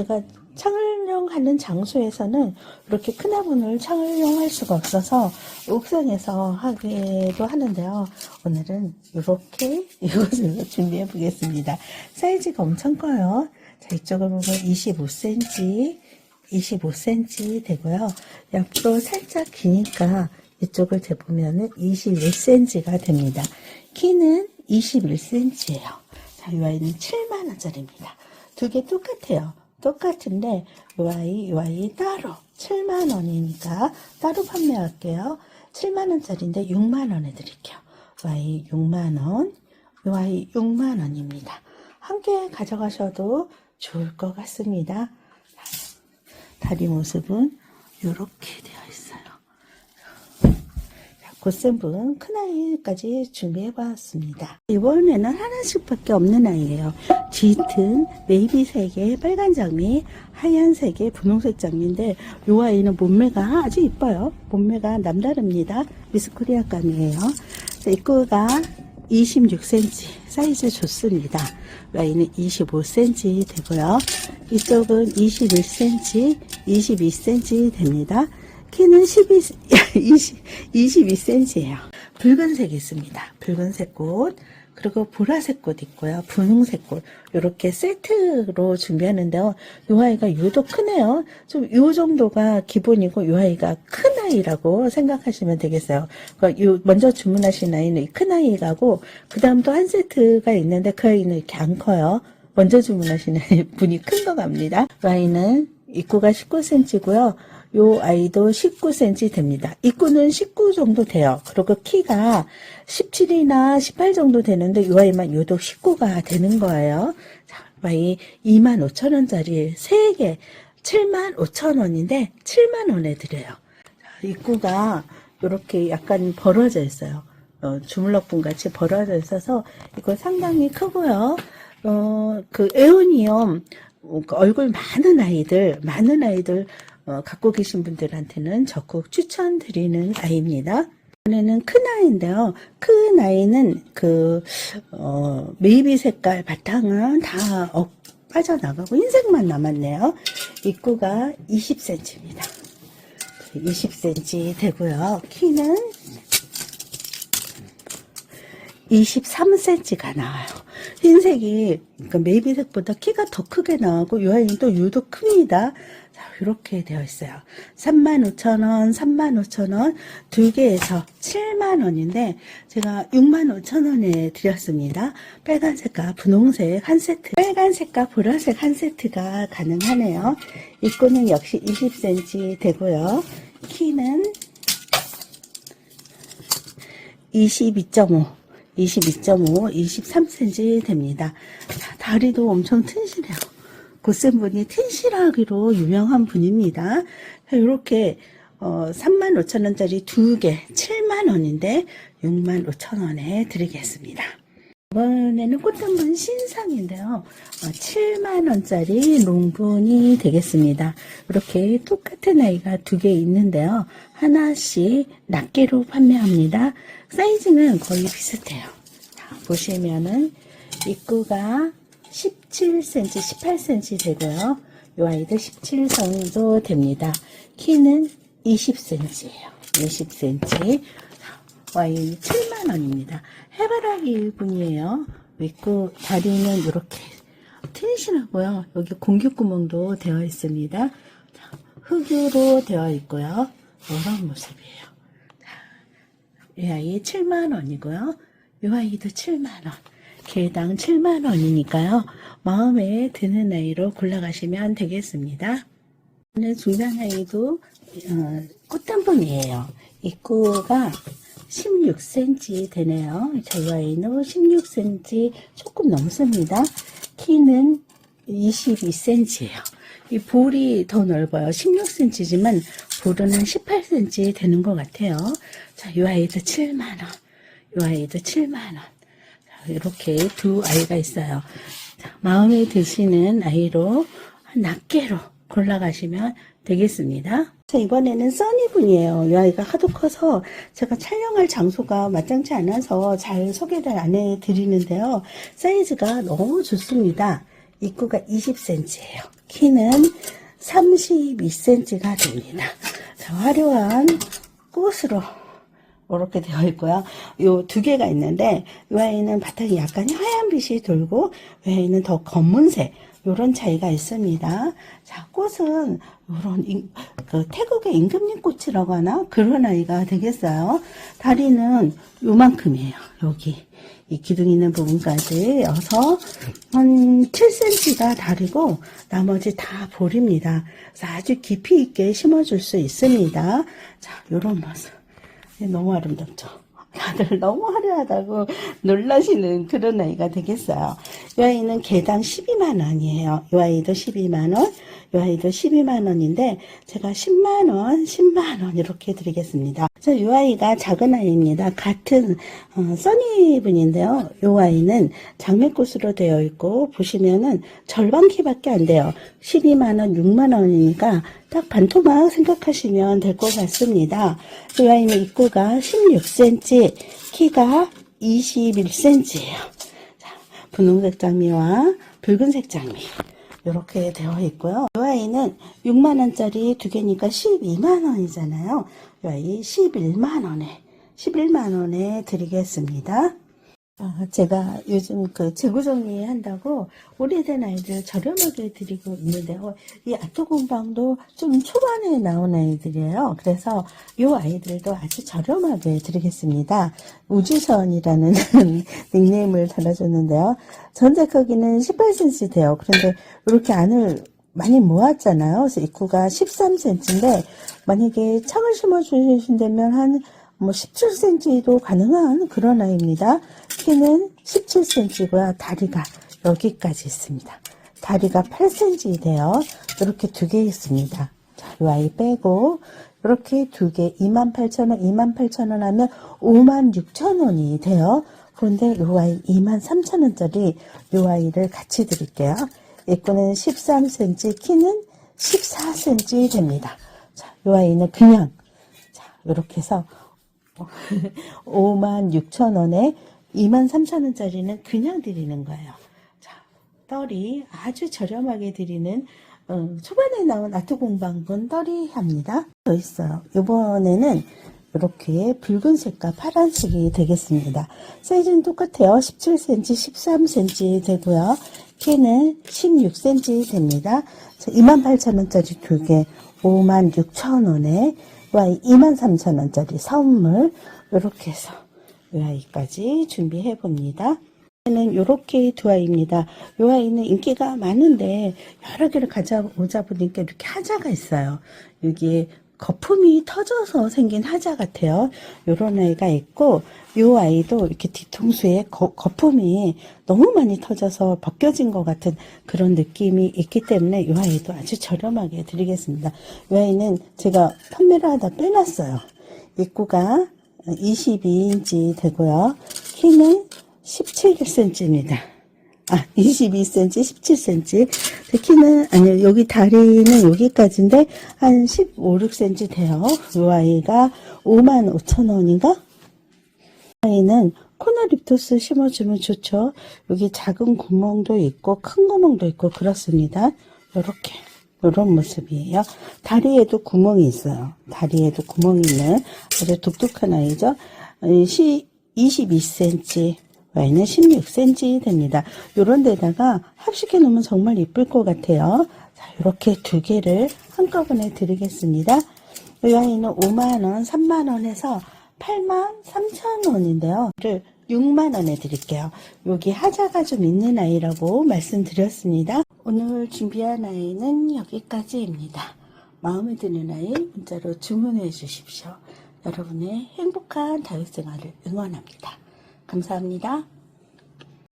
제가 촬영하는 장소에서는 이렇게 큰 화분을 촬영할 수가 없어서 옥상에서 하기도 하는데요. 오늘은 이렇게 이것을 준비해 보겠습니다. 사이즈가 엄청 커요. 자, 이쪽을 보면 25cm, 25cm 되고요. 옆으로 살짝 기니까 이쪽을 재보면 은 21cm가 됩니다. 키는 21cm예요. 자, 이 아이는 7만원짜리입니다. 두 개 똑같아요. 똑같은데, 이 아이 따로 7만원이니까 따로 판매할게요. 7만원짜리인데 6만원에 드릴게요. 이 아이 6만원, 이 아이 6만원입니다. 한개 가져가셔도 좋을 것 같습니다. 다리 모습은 이렇게 있어요. 고센분 큰아이까지 준비해봤습니다. 이번에는 하나씩밖에 없는 아이예요. 짙은 네이비색의 빨간 장미, 하얀색의 분홍색 장미인데 이 아이는 몸매가 아주 이뻐요. 몸매가 남다릅니다. 미스코리아감이에요. 자, 입구가 26cm 사이즈 좋습니다. 이 아이는 25cm 되고요. 이쪽은 21cm, 22cm 됩니다. 키는 12, 20, 22cm예요. 붉은색이 있습니다. 붉은색 꽃, 그리고 보라색 꽃 있고요. 분홍색 꽃. 이렇게 세트로 준비하는데요. 이 아이가 유독 크네요. 좀요 정도가 기본이고 이 아이가 큰 아이라고 생각하시면 되겠어요. 그러니까 요 먼저 주문하신 아이는 큰 아이가고 그 다음 또 한 세트가 있는데 그 아이는 이렇게 안 커요. 먼저 주문하시는 분이 큰 거 갑니다. 이 아이는 입구가 19cm고요. 요 아이도 19cm 됩니다. 입구는 19 정도 돼요. 그리고 키가 17이나 18 정도 되는데 요 아이만 유독 19가 되는 거예요. 자, 아이 25,000원짜리 3개 75,000원인데 7만원에 드려요. 자, 입구가 이렇게 약간 벌어져 있어요. 어, 주물럭분 같이 벌어져 있어서 이거 상당히 크고요. 어, 그 에오니엄 얼굴 많은 아이들, 많은 아이들 어, 갖고 계신 분들한테는 적극 추천드리는 아이입니다. 이번에는 큰 아이인데요. 큰 아이는 그 어, 메이비 색깔 바탕은 다 어, 빠져나가고 흰색만 남았네요. 입구가 20cm입니다. 20cm 되고요. 키는 23cm가 나와요. 흰색이 그 메이비색보다 키가 더 크게 나오고 이 아이는 또 유독 큽니다. 자, 이렇게 되어 있어요. 35,000원, 35,000원 두 개에서 7만원인데 제가 65,000원에 드렸습니다. 빨간색과 분홍색 한 세트, 빨간색과 보라색 한 세트가 가능하네요. 입구는 역시 20cm 되고요. 키는 22.5 22.5, 23cm 됩니다. 자, 다리도 엄청 튼실해요. 고센 분이 튼실하기로 유명한 분입니다. 이렇게 어, 35,000원짜리 두 개, 7만원인데 65,000원에 드리겠습니다. 이번에는 꽃단분 신상인데요. 7만원짜리 롱분이 되겠습니다. 이렇게 똑같은 아이가 두 개 있는데요. 하나씩 낱개로 판매합니다. 사이즈는 거의 비슷해요. 자, 보시면은 입구가 17cm, 18cm 되고요. 이 아이도 17 정도 됩니다. 키는 20cm예요. 20cm. 와인 7 만원입니다. 해바라기 분이에요. 윗구 다리는 이렇게 튼실하고요. 여기 공기구멍도 되어 있습니다. 자, 흙으로 되어 있고요. 이런 모습이에요. 자, 이 아이 7만원이고요. 이 아이도 7만원. 개당 7만원이니까요. 마음에 드는 아이로 골라가시면 되겠습니다. 오늘 중간 아이도 어, 꽃단분이에요. 입구가 16cm 되네요. 저희 아이는 16cm 조금 넘습니다. 키는 22cm예요. 이 볼이 더 넓어요. 16cm지만 볼은 한 18cm 되는 것 같아요. 자, 이 아이도 7만원. 이 아이도 7만원. 이렇게 두 아이가 있어요. 자, 마음에 드시는 아이로 낱개로 골라가시면 되겠습니다. 자, 이번에는 써니분이에요. 이 아이가 하도 커서 제가 촬영할 장소가 마땅치 않아서 잘 소개를 안 해드리는데요. 사이즈가 너무 좋습니다. 입구가 20cm예요. 키는 32cm가 됩니다. 자, 화려한 꽃으로 이렇게 되어 있고요. 요 두 개가 있는데 이 아이는 바탕이 약간 하얀 빛이 돌고 이 아이는 더 검은색 요런 차이가 있습니다. 자, 꽃은 요런 임- 그 태국의 임금님 꽃이라고 하나 그런 아이가 되겠어요. 다리는 요만큼이에요. 여기 이 기둥 있는 부분까지 여서 한 7cm가 다리고 나머지 다 볼입니다. 그래서 아주 깊이 있게 심어줄 수 있습니다. 자, 요런 모습. 네, 너무 아름답죠? 다들 너무 화려하다고 놀라시는 그런 아이가 되겠어요. 이 아이는 개당 12만 원이에요. 이 아이도 12만 원, 이 아이도 12만 원인데 제가 10만 원, 10만 원 이렇게 드리겠습니다. 자, 이 아이가 작은 아이입니다. 같은 어, 써니분인데요. 이 아이는 장미꽃으로 되어 있고 보시면은 절반 키밖에 안 돼요. 12만 원, 6만 원이니까 딱 반토막 생각하시면 될 것 같습니다. 이 아이는 입구가 16cm, 키가 21cm예요. 자, 분홍색 장미와 붉은색 장미. 이렇게 되어 있고요. 이 아이는 6만원짜리 두 개니까 12만원이잖아요. 이 아이 11만원에, 11만원에 드리겠습니다. 아, 제가 요즘 그 재고 정리 한다고 오래된 아이들 저렴하게 드리고 있는데요. 이 아토 공방도 좀 초반에 나온 아이들이에요. 그래서 이 아이들도 아주 저렴하게 드리겠습니다. 우주선이라는 닉네임을 달아줬는데요. 전체 크기는 18cm 돼요. 그런데 이렇게 안을 많이 모았잖아요. 그래서 입구가 13cm인데 만약에 창을 심어 주신다면 한뭐 17cm도 가능한 그런 아이입니다. 키는 17cm고요. 다리가 여기까지 있습니다. 다리가 8cm 돼요. 이렇게 두 개 있습니다. 자, 이 아이 빼고 이렇게 두 개 28,000원, 28,000원 하면 56,000원이 돼요. 그런데 이 아이 23,000원짜리 이 아이를 같이 드릴게요. 입구는 13cm, 키는 14cm 됩니다. 자, 이 아이는 그냥 자, 이렇게 해서 5만 6천 원에 2만 3천 원짜리는 그냥 드리는 거예요. 자, 떨이 아주 저렴하게 드리는 어, 초반에 나온 아트 공방군 떨이 합니다. 더 있어요. 이번에는 이렇게 붉은색과 파란색이 되겠습니다. 사이즈는 똑같아요. 17cm, 13cm 되고요. 키는 16cm 됩니다. 28,000원짜리 두 개, 56,000원에 Y 23,000원짜리 선물 이렇게 해서 이 아이까지 준비해 봅니다. 는 이렇게 두 아이입니다. 이 아이는 인기가 많은데 여러 개를 가져오자 보니까 이렇게 하자가 있어요. 여기에 거품이 터져서 생긴 하자 같아요. 이런 아이가 있고 이 아이도 이렇게 뒤통수에 거, 거품이 너무 많이 터져서 벗겨진 것 같은 그런 느낌이 있기 때문에 이 아이도 아주 저렴하게 드리겠습니다. 이 아이는 제가 판매를 하다 빼놨어요. 입구가 22인치 되고요. 키는 17cm입니다. 아, 22cm, 17cm. 키는, 아니요, 여기 다리는 여기까지인데, 한 15, 6cm 돼요. 이 아이가 5만 5천 원인가? 아이는 코너 립토스 심어주면 좋죠. 여기 작은 구멍도 있고, 큰 구멍도 있고, 그렇습니다. 요렇게. 요런 모습이에요. 다리에도 구멍이 있어요. 다리에도 구멍이 있는 아주 독특한 아이죠. 이 시, 22cm, Y는 16cm 됩니다. 요런 데다가 합식해 놓으면 정말 이쁠 것 같아요. 자, 이렇게 두 개를 한꺼번에 드리겠습니다. 이 아이는 5만원, 3만원 해서 8만 3천원인데요. 를 6만원에 드릴게요. 여기 하자가 좀 있는 아이라고 말씀드렸습니다. 오늘 준비한 아이는 여기까지입니다. 마음에 드는 아이 문자로 주문해 주십시오. 여러분의 행복한 다육생활을 응원합니다. 감사합니다.